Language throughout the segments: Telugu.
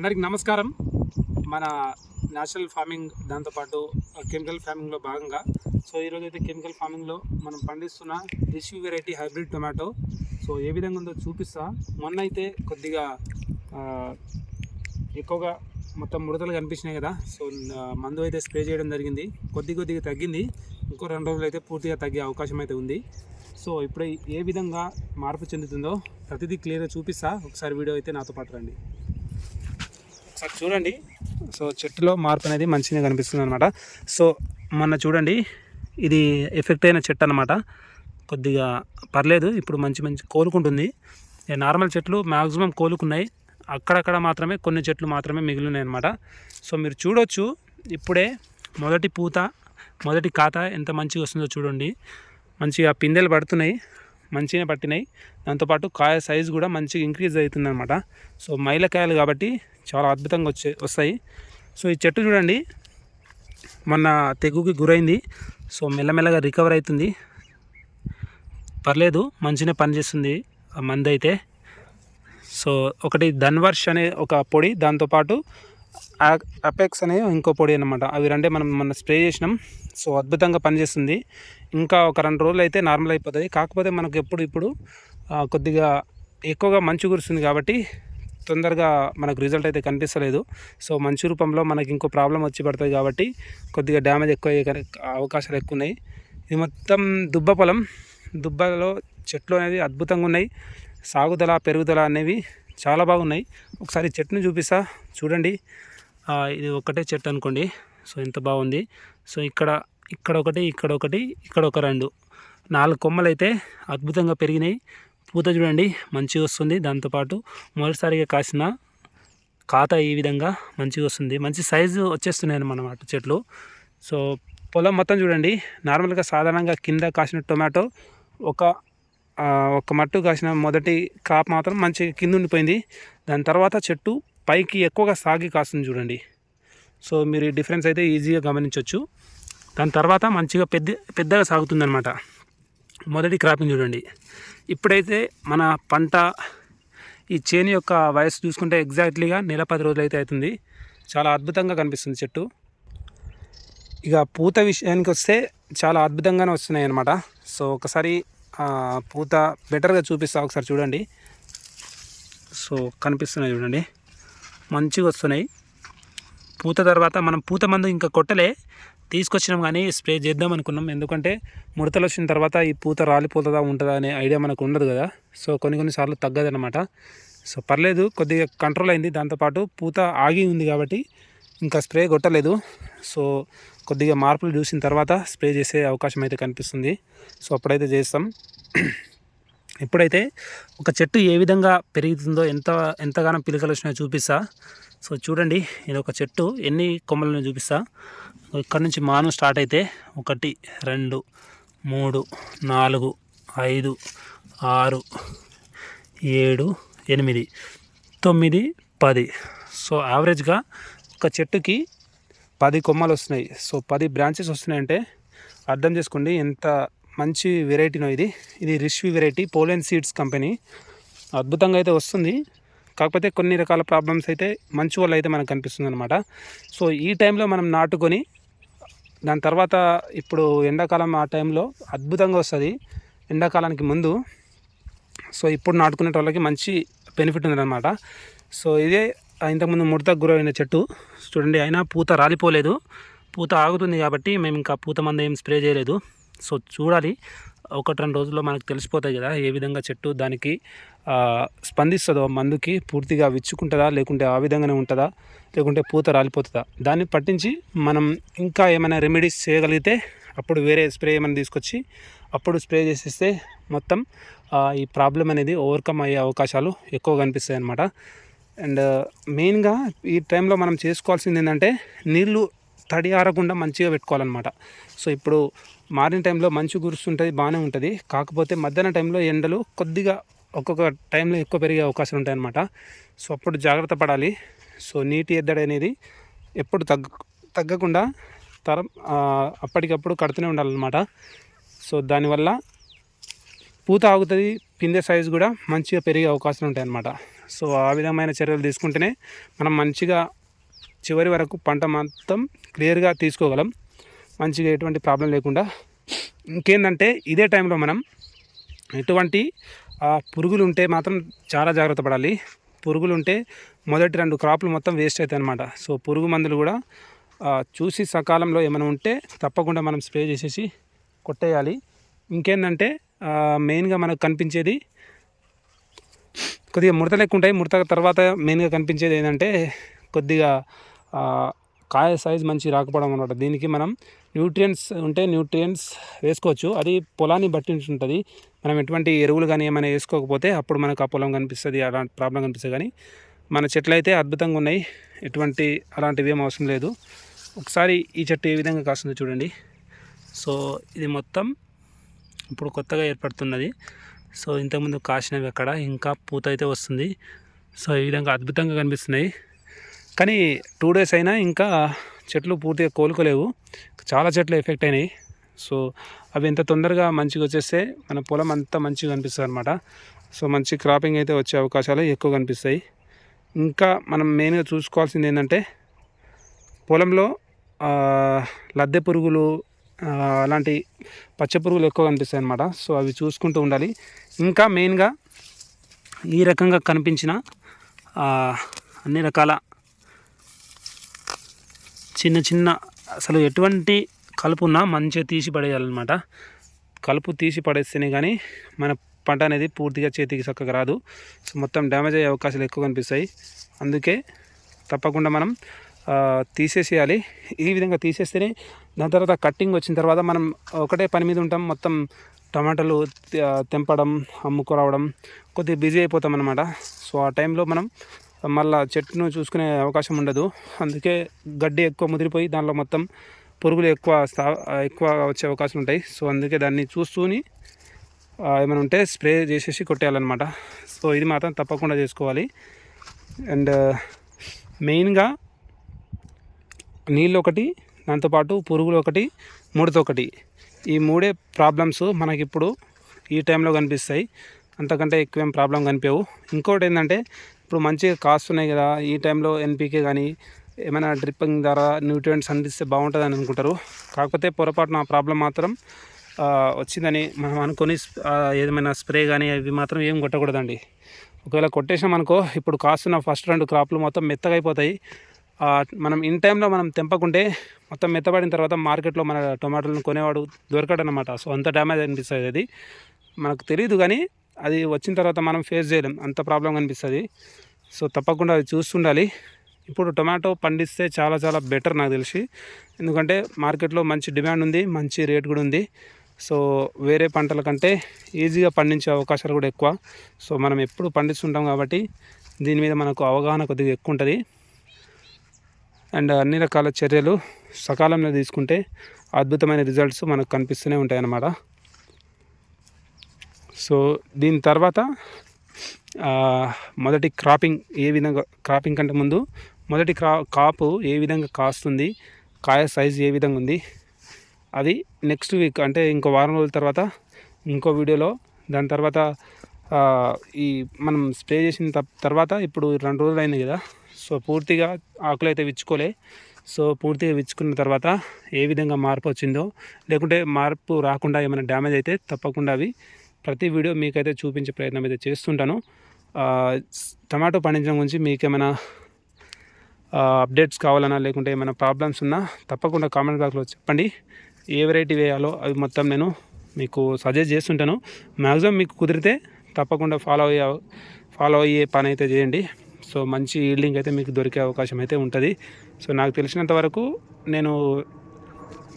అందరికి నమస్కారం. మన నేచురల్ ఫార్మింగ్ దాంతోపాటు కెమికల్ ఫార్మింగ్లో భాగంగా. సో ఈరోజు అయితే కెమికల్ ఫార్మింగ్లో మనం పండిస్తున్న రిష్యూ వెరైటీ హైబ్రిడ్ టొమాటో. సో ఏ విధంగా ఉందో చూపిస్తా. మొన్న అయితే కొద్దిగా ఎక్కువగా మొత్తం ముడతలు కనిపించినాయి కదా. సో మందు అయితే స్ప్రే చేయడం జరిగింది. కొద్ది కొద్దిగా తగ్గింది. ఇంకో రెండు రోజులు అయితే పూర్తిగా తగ్గే అవకాశం అయితే ఉంది. సో ఇప్పుడు ఏ విధంగా మార్పు చెందుతుందో ప్రతిదీ క్లియర్గా చూపిస్తా. ఒకసారి వీడియో అయితే నాతో పాటు రండి. ఒకసారి చూడండి. సో చెట్టులో మార్పు అనేది మంచిగా కనిపిస్తుంది అనమాట సో మొన్న చూడండి ఇది ఎఫెక్ట్ అయిన చెట్టు అనమాట కొద్దిగా పర్లేదు ఇప్పుడు మంచి మంచి కోలుకుంటుంది. నార్మల్ చెట్లు మ్యాక్సిమం కోలుకున్నాయి. అక్కడక్కడ మాత్రమే కొన్ని చెట్లు మాత్రమే మిగిలినాయి అనమాట సో మీరు చూడొచ్చు ఇప్పుడే మొదటి పూత మొదటి కాత ఎంత మంచిగా వస్తుందో చూడండి. మంచిగా పిందెలు పడుతున్నాయి మంచిగా పట్టినాయి. దాంతోపాటు కాయ సైజు కూడా మంచిగా ఇంక్రీజ్ అవుతుంది అనమాట సో మైలకాయలు కాబట్టి చాలా అద్భుతంగా వచ్చే వస్తాయి. సో ఈ చెట్టు చూడండి. మొన్న తెగుకి గురైంది. సో మెల్లమెల్లగా రికవర్ అవుతుంది. పర్లేదు మంచిగా పనిచేస్తుంది ఆ మంది అయితే సో ఒకటి ధన్వర్ష్ అనే ఒక పొడి దాంతోపాటు అపెక్స్ అనే ఇంకో పొడి అనమాట అవి రెండే మనం మొన్న స్ప్రే చేసినాం. సో అద్భుతంగా పనిచేస్తుంది. ఇంకా ఒక రెండు రోజులు అయితే నార్మల్ అయిపోతుంది. కాకపోతే మనకు ఎప్పుడు ఇప్పుడు కొద్దిగా ఎక్కువగా మంచు కురుస్తుంది కాబట్టి తొందరగా మనకు రిజల్ట్ అయితే కనిపిస్తలేదు. సో మంచి రూపంలో మనకి ఇంకో ప్రాబ్లం వచ్చి పడుతుంది కాబట్టి కొద్దిగా డ్యామేజ్ ఎక్కువ అయ్యే అవకాశాలు ఎక్కువ ఉన్నాయి. ఇది మొత్తం దుబ్బ పొలం. దుబ్బలో చెట్లు అనేవి అద్భుతంగా ఉన్నాయి. సాగుదల పెరుగుదల అనేవి చాలా బాగున్నాయి. ఒకసారి చెట్టును చూపిస్తా. చూడండి. ఇది ఒకటే చెట్టు అనుకోండి. సో ఎంత బాగుంది. సో ఇక్కడ ఇక్కడ ఒకటి ఇక్కడ ఒకటి ఇక్కడ ఒక రెండు. నాలుగు కొమ్మలు అయితే అద్భుతంగా పెరిగినాయి. పూత చూడండి మంచిగా వస్తుంది. దాంతోపాటు మొదటిసారిగా కాసిన ఖాతా ఈ విధంగా మంచిగా వస్తుంది. మంచి సైజు వచ్చేస్తున్నాయి అన్నమాట చెట్లు. సో పొలం మొత్తం చూడండి. నార్మల్గా సాధారణంగా కింద కాసిన టొమాటో ఒక ఒక మట్టు కాసిన మొదటి క్రాప్ మాత్రం మంచిగా కింద ఉండిపోయింది. దాని తర్వాత చెట్టు పైకి ఎక్కువగా సాగి కాస్తుంది చూడండి. సో మీరు ఈ డిఫరెన్స్ అయితే ఈజీగా గమనించవచ్చు దాని తర్వాత మంచిగా పెద్ద పెద్దగా సాగుతుందన్నమాట. మొదటి క్రాపింగ్ చూడండి. ఇప్పుడైతే మన పంట ఈ చేను యొక్క వయసు చూసుకుంటే ఎగ్జాక్ట్లీగా నెల పది రోజులు అయితే అవుతుంది. చాలా అద్భుతంగా కనిపిస్తుంది చెట్టు. ఇక పూత విషయానికి వస్తే చాలా అద్భుతంగానే వస్తున్నాయి అన్నమాట. సో ఒకసారి పూత బెటర్గా చూపిస్తా ఒకసారి చూడండి. సో కనిపిస్తున్నాయి చూడండి. మంచిగా వస్తున్నాయి. పూత తర్వాత మనం పూత మందు ఇంకా కొట్టలే. తీసుకొచ్చినాం కానీ స్ప్రే చేద్దాం అనుకున్నాం. ఎందుకంటే ముడతలు వచ్చిన తర్వాత ఈ పూత రాలిపోతుందా ఉంటుందా అనే ఐడియా మనకు ఉండదు కదా. సో కొన్ని కొన్నిసార్లు తగ్గదనమాట సో పర్లేదు కొద్దిగా కంట్రోల్ అయింది. దాంతోపాటు పూత ఆగి ఉంది కాబట్టి ఇంకా స్ప్రే కొట్టలేదు. సో కొద్దిగా మార్పులు చూసిన తర్వాత స్ప్రే చేసే అవకాశం అయితే కనిపిస్తుంది. సో అప్పుడైతే చేస్తాం. ఇప్పుడైతే ఒక చెట్టు ఏ విధంగా పెరుగుతుందో ఎంత ఎంతగానో పిలకలు వచ్చినాయో చూపిస్తా. సో చూడండి ఇది ఒక చెట్టు. ఎన్ని కొమ్మలను చూపిస్తా? ఇక్కడ నుంచి మానం స్టార్ట్ అయితే ఒకటి రెండు మూడు నాలుగు ఐదు ఆరు ఏడు ఎనిమిది తొమ్మిది పది. సో యావరేజ్గా ఒక చెట్టుకి పది కొమ్మలు వస్తున్నాయి. సో పది బ్రాంచెస్ వస్తున్నాయంటే అర్థం చేసుకోండి ఎంత మంచి వెరైటీనో ఇది. ఇది రిష్వి వెరైటీ పోలెన్ సీడ్స్ కంపెనీ. అద్భుతంగా అయితే వస్తుంది. కాకపోతే కొన్ని రకాల ప్రాబ్లమ్స్ అయితే మంచి వల్ల అయితే మనకు కనిపిస్తుంది అనమాట సో ఈ టైంలో మనం నాటుకొని దాని తర్వాత ఇప్పుడు ఎండాకాలం ఆ టైంలో అద్భుతంగా వస్తుంది. ఎండాకాలానికి ముందు సో ఇప్పుడు నాటుకునే వాళ్ళకి మంచి బెనిఫిట్ ఉందన్నమాట సో ఇదే ఇంతకుముందు ముడతకు గురైన చెట్టు. చూడండి అయినా పూత రాలిపోలేదు. పూత ఆగుతుంది కాబట్టి మేము ఇంకా పూత మంద ఏం స్ప్రే చేయలేదు. సో చూడాలి. ఒకటి రెండు రోజుల్లో మనకు తెలిసిపోతాయి కదా ఏ విధంగా చెట్టు దానికి స్పందిస్తుందో మందుకి పూర్తిగా విచ్చుకుంటుందా లేకుంటే ఆ విధంగానే ఉంటుందా లేకుంటే పూత రాలిపోతుందా? దాన్ని పట్టించి మనం ఇంకా ఏమైనా రెమెడీస్ చేయగలిగితే అప్పుడు వేరే స్ప్రే ఏమైనా తీసుకొచ్చి అప్పుడు స్ప్రే చేసేస్తే మొత్తం ఈ ప్రాబ్లం అనేది ఓవర్కమ్ అయ్యే అవకాశాలు ఎక్కువ కనిపిస్తాయి అన్నమాట. అండ్ మెయిన్గా ఈ టైంలో మనం చేసుకోవాల్సింది ఏంటంటే నీళ్ళు తడి ఆరకుండా మంచిగా పెట్టుకోవాలన్నమాట. సో ఇప్పుడు మారిన టైంలో మంచు కురుస్తుంటుంది బాగానే ఉంటుంది. కాకపోతే మధ్యాహ్నం టైంలో ఎండలు కొద్దిగా ఒక్కొక్క టైంలో ఎక్కువ పెరిగే అవకాశాలు ఉంటాయన్నమాట. సో అప్పుడు జాగ్రత్త పడాలి. సో నీటి ఎద్దడి అనేది ఎప్పుడు తగ్గ తగ్గకుండా తరం అప్పటికప్పుడు కడుతూనే ఉండాలన్నమాట. సో దానివల్ల పూత ఆగుతుంది పిందె సైజు కూడా మంచిగా పెరిగే అవకాశాలు ఉంటాయన్నమాట. సో ఆ విధమైన చర్యలు తీసుకుంటేనే మనం మంచిగా చివరి వరకు పంట మొత్తం క్లియర్గా తీసుకోగలం. మంచిగా ఎటువంటి ప్రాబ్లం లేకుండా. ఇంకేంటంటే ఇదే టైంలో మనం ఎటువంటి పురుగులు ఉంటే మాత్రం చాలా జాగ్రత్త పడాలి. పురుగులు ఉంటే మొదటి రెండు క్రాప్లు మొత్తం వేస్ట్ అవుతాయి అనమాట సో పురుగు మందులు కూడా చూసి సకాలంలో ఏమైనా ఉంటే తప్పకుండా మనం స్ప్రే చేసేసి కొట్టేయాలి. ఇంకేంటంటే మెయిన్గా మనకు కనిపించేది కొద్దిగా ముడత లెక్క ఉంటాయి. ముడత తర్వాత మెయిన్గా కనిపించేది ఏంటంటే కొద్దిగా కాయ సైజ్ మంచి రాకపోవడం అనమాట దీనికి మనం న్యూట్రియంట్స్ ఉంటే న్యూట్రియంట్స్ వేసుకోవచ్చు. అది పొలాన్ని బట్టి ఉంటుంది మనం ఎటువంటి ఎరువులు కానీ ఏమైనా వేసుకోకపోతే అప్పుడు మనకు ఆ పొలం కనిపిస్తుంది అలాంటి ప్రాబ్లం కనిపిస్తుంది. కానీ మన చెట్లు అయితే అద్భుతంగా ఉన్నాయి. ఎటువంటి అలాంటివి ఏం అవసరం లేదు. ఒకసారి ఈ చెట్టు ఏ విధంగా కాస్తుందో చూడండి. సో ఇది మొత్తం ఇప్పుడు కొత్తగా ఏర్పడుతున్నది. సో ఇంతకుముందు కాసినవి అక్కడ ఇంకా పూత అయితే వస్తుంది. సో ఈ విధంగా అద్భుతంగా కనిపిస్తున్నాయి. కానీ టూ డేస్ అయినా ఇంకా చెట్లు పూర్తిగా కోలుకోలేవు. చాలా చెట్లు ఎఫెక్ట్ అయినాయి. సో అవి ఎంత తొందరగా మంచిగా వచ్చేస్తే మన పొలం అంతా మంచిగా కనిపిస్తుంది అనమాట సో మంచి క్రాపింగ్ అయితే వచ్చే అవకాశాలు ఎక్కువ కనిపిస్తాయి. ఇంకా మనం మెయిన్గా చూసుకోవాల్సింది ఏంటంటే పొలంలో లద్దె పురుగులు అలాంటి పచ్చ పురుగులు ఎక్కువ కనిపిస్తాయి అనమాట సో అవి చూసుకుంటూ ఉండాలి. ఇంకా మెయిన్గా ఈ రకంగా కనిపించిన అన్ని రకాల చిన్న చిన్న అసలు ఎటువంటి కలుపు ఉన్నా మంచిగా తీసి పడేయాలన్నమాట. కలుపు తీసి పడేస్తేనే కానీ మన పంట అనేది పూర్తిగా చేతికి చక్కగా రాదు. సో మొత్తం డ్యామేజ్ అయ్యే అవకాశాలు ఎక్కువ కనిపిస్తాయి. అందుకే తప్పకుండా మనం తీసేసేయాలి. ఈ విధంగా తీసేస్తేనే దాని తర్వాత కట్టింగ్ వచ్చిన తర్వాత మనం ఒకటే పని మీద ఉంటాం. మొత్తం టమాటాలు తెంపడం అమ్ముకురావడం కొద్దిగా బిజీ అయిపోతాం అనమాట సో ఆ టైంలో మనం మళ్ళా చెట్టును చూసుకునే అవకాశం ఉండదు. అందుకే గడ్డి ఎక్కువ ముదిరిపోయి దానిలో మొత్తం పురుగులు ఎక్కువ స్థా ఎక్కువ వచ్చే అవకాశం ఉంటాయి. సో అందుకే దాన్ని చూస్తూని ఏమైనా ఉంటే స్ప్రే చేసేసి కొట్టేయాలన్నమాట. సో ఇది మాత్రం తప్పకుండా చేసుకోవాలి. అండ్ మెయిన్గా నీళ్ళు ఒకటి దాంతోపాటు పురుగులు ఒకటి ముడత ఒకటి. ఈ మూడే ప్రాబ్లమ్స్ మనకి ఇప్పుడు ఈ టైంలో కనిపిస్తాయి. అంతకంటే ఎక్కువేం ప్రాబ్లం కనిపించవు ఇంకోటి ఏంటంటే ఇప్పుడు మంచిగా కాస్తున్నాయి కదా ఈ టైంలో ఎన్పీకే కానీ ఏమైనా డ్రిప్పింగ్ ద్వారా న్యూట్రియంట్స్ అందిస్తే బాగుంటుందని అనుకుంటారు. కాకపోతే పొరపాటున ఆ ప్రాబ్లం మాత్రం వచ్చిందని మనం అనుకొని ఏదైనా ఏమైనా స్ప్రే కానీ అవి మాత్రం ఏం కొట్టకూడదండి. ఒకవేళ కొట్టేసాం అనుకో ఇప్పుడు కాస్తున్న ఫస్ట్ రెండు క్రాప్లు మొత్తం మెత్తగా అయిపోతాయి మనం ఇన్ టైంలో మనం తెంపకుంటే మొత్తం మెత్తబడిన తర్వాత మార్కెట్లో మన టొమాటోలను కొనేవాడు దొరకడనమాట సో అంత డ్యామేజ్ అనిపిస్తుంది అది. మనకు తెలియదు కానీ అది వచ్చిన తర్వాత మనం ఫేస్ చేయలేం. అంత ప్రాబ్లం కనిపిస్తుంది. సో తప్పకుండా అది చూస్తుండాలి. ఇప్పుడు టొమాటో పండిస్తే చాలా చాలా బెటర్ నాకు తెలిసి. ఎందుకంటే మార్కెట్లో మంచి డిమాండ్ ఉంది మంచి రేట్ కూడా ఉంది. సో వేరే పంటల కంటే ఈజీగా పండించే అవకాశాలు కూడా ఎక్కువ. సో మనం ఎప్పుడు పండిస్తుంటాం కాబట్టి దీని మీద మనకు అవగాహన కొద్దిగా ఎక్కువ ఉంటుంది. అండ్ అన్ని రకాల చర్యలు సకాలంలో తీసుకుంటే అద్భుతమైన రిజల్ట్స్ మనకు కనిపిస్తూనే ఉంటాయి అన్నమాట సో దీని తర్వాత మొదటి క్రాపింగ్ ఏ విధంగా క్రాపింగ్ కంటే ముందు మొదటి క్రా కాపు ఏ విధంగా కాస్తుంది కాయ సైజ్ ఏ విధంగా ఉంది అది నెక్స్ట్ వీక్ అంటే ఇంకో వారం రోజుల తర్వాత ఇంకో వీడియోలో దాని తర్వాత ఈ మనం స్ప్రే చేసిన తర్వాత ఇప్పుడు రెండు రోజులు అయింది కదా సో పూర్తిగా ఆకులు అయితే విచ్చుకోలే సో పూర్తిగా విచ్చుకున్న తర్వాత ఏ విధంగా మార్పు వచ్చిందో లేకుంటే మార్పు రాకుండా ఏమైనా డ్యామేజ్ అయితే తప్పకుండా అవి ప్రతి వీడియో మీకైతే చూపించే ప్రయత్నం అయితే చేస్తుంటాను. టమాటో పండించడం గురించి మీకేమైనా అప్డేట్స్ కావాలన్నా లేకుంటే ఏమైనా ప్రాబ్లమ్స్ ఉన్నా తప్పకుండా కామెంట్ బాక్స్లో చెప్పండి. ఏ వెరైటీ వేయాలో అవి మొత్తం నేను మీకు సజెస్ట్ చేస్తుంటాను. మ్యాక్సిమం మీకు కుదిరితే తప్పకుండా ఫాలో అయ్యే ఫాలో అయ్యే పని అయితే చేయండి. సో మంచి ఈల్డింగ్ అయితే మీకు దొరికే అవకాశం అయితే ఉంటుంది. సో నాకు తెలిసినంత వరకు నేను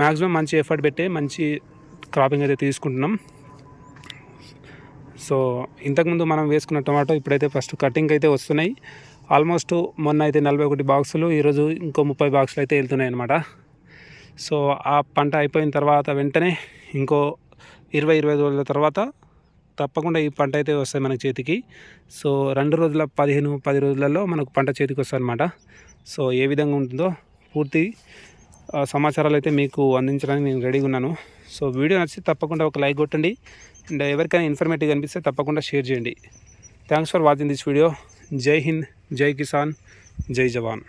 మ్యాక్సిమం మంచి ఎఫర్ట్ పెట్టే మంచి క్రాపింగ్ అయితే తీసుకుంటున్నాం. సో ఇంతకుముందు మనం వేసుకున్న టొమాటో ఇప్పుడైతే ఫస్ట్ కటింగ్ అయితే వస్తున్నాయి. ఆల్మోస్ట్ మొన్న అయితే నలభై ఒకటి బాక్సులు ఈరోజు ఇంకో ముప్పై బాక్సులు అయితే వెళ్తున్నాయి అనమాట సో ఆ పంట అయిపోయిన తర్వాత వెంటనే ఇంకో ఇరవై ఇరవై ఐదు రోజుల తర్వాత తప్పకుండా ఈ పంట అయితే వస్తుంది మన చేతికి. సో రెండు రోజుల పదిహేను పది రోజులలో మనకు పంట చేతికి వస్తుంది అనమాట సో ఏ విధంగా ఉంటుందో పూర్తి సమాచారాలు అయితే మీకు అందించడానికి నేను రెడీగా ఉన్నాను. సో వీడియో నచ్చి తప్పకుండా ఒక లైక్ కొట్టండి. అండ్ ఎవరికైనా ఇన్ఫర్మేటివ్ అనిపిస్తే తప్పకుండా షేర్ చేయండి. Thanks for watching this video Jai Hind Jai Kisan జై జవాన్